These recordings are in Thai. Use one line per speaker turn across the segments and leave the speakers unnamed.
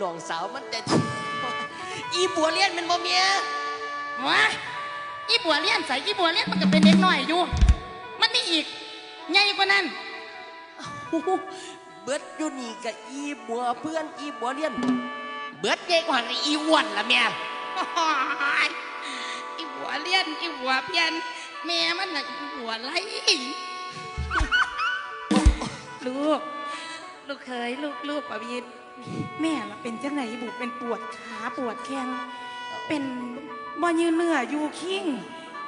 น้องสาวมันแต่อีบัวเลียนแมันบ่เมีย
ว้าอีบัวเลี้ยนใส่อีบัวเลี้ยนมันก็เป็นเด็กน้อยอยู่ มันมีอีกใหญ่กว่านั้น
อู้หูเบิดอยู่นี่กับอีบัวเพื่อนอีบัวเลียน เบิดใหญ่กว่าในอีอ้วันละเมีย
โอ้ยอีบัวเลี้ยนอีบัวเพียนแม่มันน่ะอีบัวไหลลูก ลูกเคยลูกลูกปะวิน แม่ละเป็นจังไหนบุเป็นปวดขาปวดแข้งเป็นบ่ยืนเนื้ออยู่ขิ้ง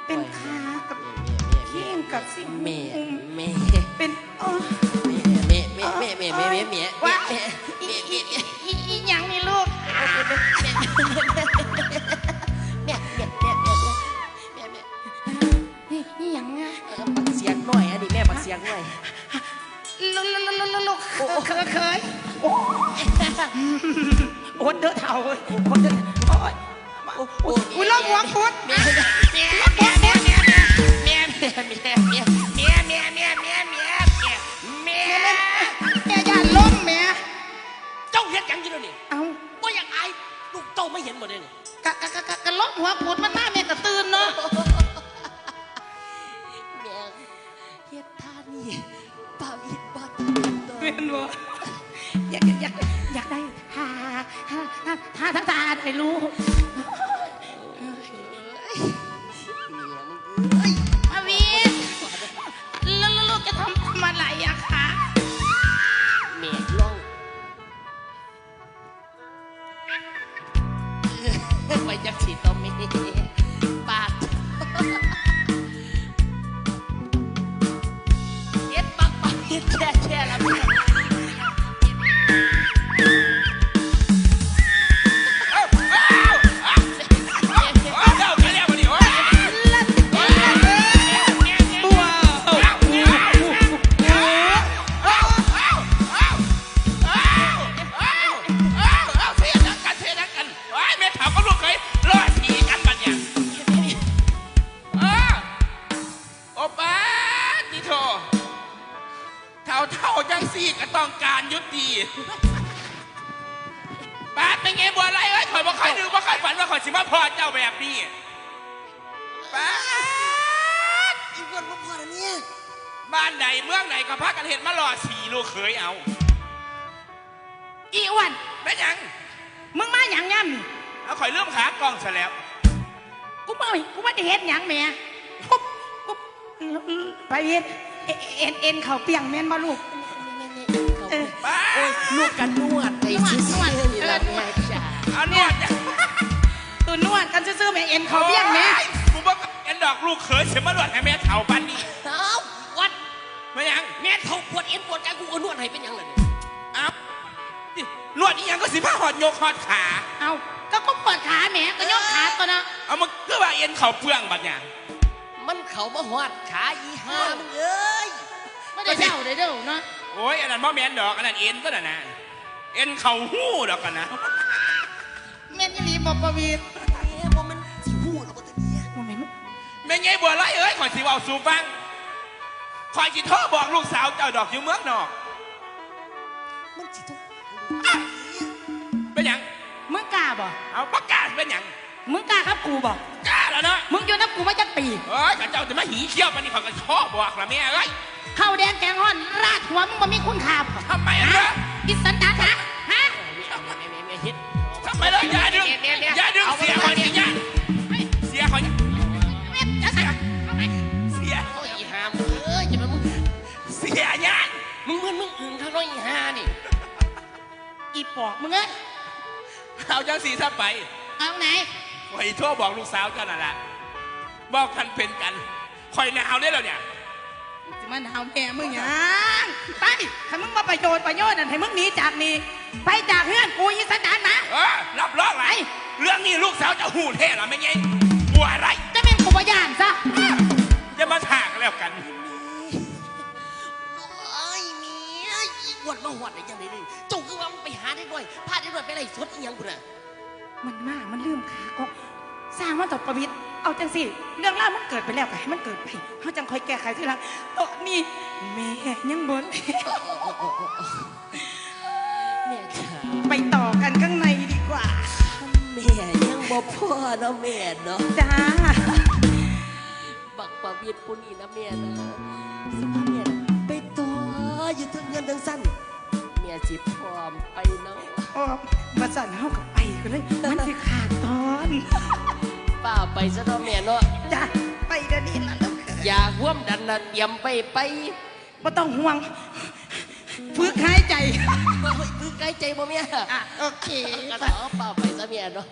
เป็นขากับคิงกับสิ่ง
แม่แม่
เป็นเออ
แม่แม่แม่แม่แม่แม่แม่
ว่าอีอีอีอีหยังนี่ลูก
แม่แม่แม่แม่แม่แม่
นี่นี่หยังอะ
ปักเสียงหม่อยม่ะดิแม่ปักเสียงหน่อย
ลูกลูกลูกลูมเคมเคยโอ้ โอ้เด้อเท่าเว้ยโอ้เด้อโอ้ย
โอ้โห
อุ้ยลงหัวฟุด
แม่แม่แม่แม่แม่แม่แม่แม่แม่แม่แม่แม่แม่แม่แม่แม่แม่
แม่อย่าล้มแม่
เจ้าเฮ็ดหยังอยู่เดี๋ยวนี้
เอา
ว่าอยากอายลูกเต้าไม่เห็นหมดเลยนี่
กะกะกะกะกะล้มหัวฟุดมันมาแม่ก็ตื่นเนาะ
แม่เฮ็ดท่านี่ปาวิดบัด
เป็นบ่อยากอยาก อยากได้หาหาหาหาทั้งตาได้ลูกอาวีแล้วลูกจะทำทำอะไรอะคะ
แม่ลองไปจักสิต่อแม่ปากเฮ็ดปักปักเฮ็ดแเท่า
เท่าจังสี่ก็ต้องการยุติปาดเป็นไงบัวไรเอ้ยข่อยบ่เคยนึกบ่เคยฝันว่าข่อยสิมาพอเจ้าแบบนี้ปาด
อีวันมาพอแล้วเนี่ย
บ้านไหนเมืองไหนก็พากันเห็นมาหล่อสีลูกเขยเอา
อีอ้วน
เป็นหยัง
มึงมาหยังย่ำนี่
เอาข่อยเริ่มขากล้องซะแล้ว
กูมากูมาได้เฮ็ดหยังแหม่ปุ๊บปุ๊บไปเฮ็ด เอเอ็นเอ็นเขาเปียงแม่นบ่ลูกเออ
ป้า
โอ้ยลูกกันนวดไอ้
นวด
ซื่
นวด
อๆนี่ละ
เออ
แม่จ๋า
เอานวดจ้ะ
ตัวนวดกันซื่อๆแม่เอ็นเขาเปียงแม่
โอ้ยกูบอกเอ็นดอกลูกเขยเสียมาหลวดให้แม่เฒ่าปันนี่
เอ้าวัด
ไม่หยัง
แม่เขาปวดเอ็นปวดกายกูก็นวดให้เป็นหยังเลย
เอ้านี่นวดอีหยังก็สิผ้าหอดโยกหอดขา
เอาก็ก็ปวดขาแหม่ก็ยกขาตัวนะ
เอามาก็ว่าเอ็นเข่าเฟืองบัดเนี่ย
มันเขามาหอดขาอีห้ามึงเอ้ย
ไม่ได้เด้าได้เด้อเนาะ
โอ้ยอันนั้นบ่แม่นดอกอันนั้นเอ็นก็น่ะนะเอ็นเข่าหู้ดอกกันนะ
แม่นอีหลีบ่ประวีต
แม่บ่มันสิพูดหรอกว่าแต่เนี่ย
บ่แม่น
แม่ไงบัวไรเอ้ยข่อยสิเว้าสู่ฟังข่อยสิโทรบอกลูกสาวเจ้าดอกอยู่เมืองนอก
มันสิทุก
เป็นหยัง
มึงกล้าบ่
เอาประกาศเป็นหยัง
มึงกล้าครับกูบ่
กล้า
อยู่นับกูมาจักปี
เอ้ยกับเจ้าจะมาหีเขี้ยวมันนี่ข่อยก็ชอบบอกละแม่เอ้ย
ข้าวแดงแกงห่อน ราดหัวมึงบ่มีคุณค่าบ่
ทำไมล่ะ
ฮะอิสันดานฮะฮะ
แม่แม่แม่แม่เฮ็ด
ทำไมล่ะอย่าดึงอย่าดึงเสียข่อยสิยะเสียข่อย
แม่จะสั่ง
เสีย
โอ้ยอีห้ามึงเอ้ยจะมามึง
เสียยะ
มึงเหมือนมึงอึ่งข้างน้อยอีห้านี่
อีปอกมึงเอ้ย
เอาจังสีซะไป
เอาไหน
ข่อยโทรบอกลูกสาวเจ้านั่นแหละ บอกกันเป็นกันข่อยหนาวได้แล้วเนี่ย
สิมาดาวแม่มึงหยังไปถ้ามึงมาประโยชน์ประโยชน์นั่นให้มึงหนีจากนี่ไปจากเพื่อนกูอีสันดานมา
เออรับรองไหลเรื่องนี้ลูกสาวจะหูเท่หรอไม่ไงบัวอะไร
จะเป็นกูบ่ย่านซะ
จะมาถากแล้วกัน
โอ้ยเมียอีอ้วนมาหอดได้ยังไงนี่เจ้าคือว่ามันไปหาได้ด้วยพาได้ด้วยไปไล่สดอีหยังกูน่ะ
มันมามันลืมขาก็สร้างมันต่อประวิตร เอาจังสิเรื่องราวมันเกิดไปแล้วก็ให้มันเกิดไปเขาจังคอยแก้ไขทีหลังตอนนี้แม่ยังบน
แม่จ๋า
ไปต่อกันข้างใน
บ่พ่อเนาะแม่เนาะ
จ้า
บักประวิตรผู้นี้นะแม่นะสมาแม่นะไปต่ออยู่ทั้งเงินทั้งสั้นแม่สิพร้อมไปเนาะ
ออกมาสั่นเฮากับไปกันเลยมันสิขาดตอน
ป้าไปซะเนาะแม่เนาะ
จ้าไปเดี๋ยวนี้ละลูกเขย
อย่าห่วมดันนะเตรียมไปไป
บ่ต้องห่วงฝึกหายใจ
เฮ้ยคือใกล้ใจบ่แม่
อะโอเค
กระ
ไป
เถาป้าไปซะแม่เนาะ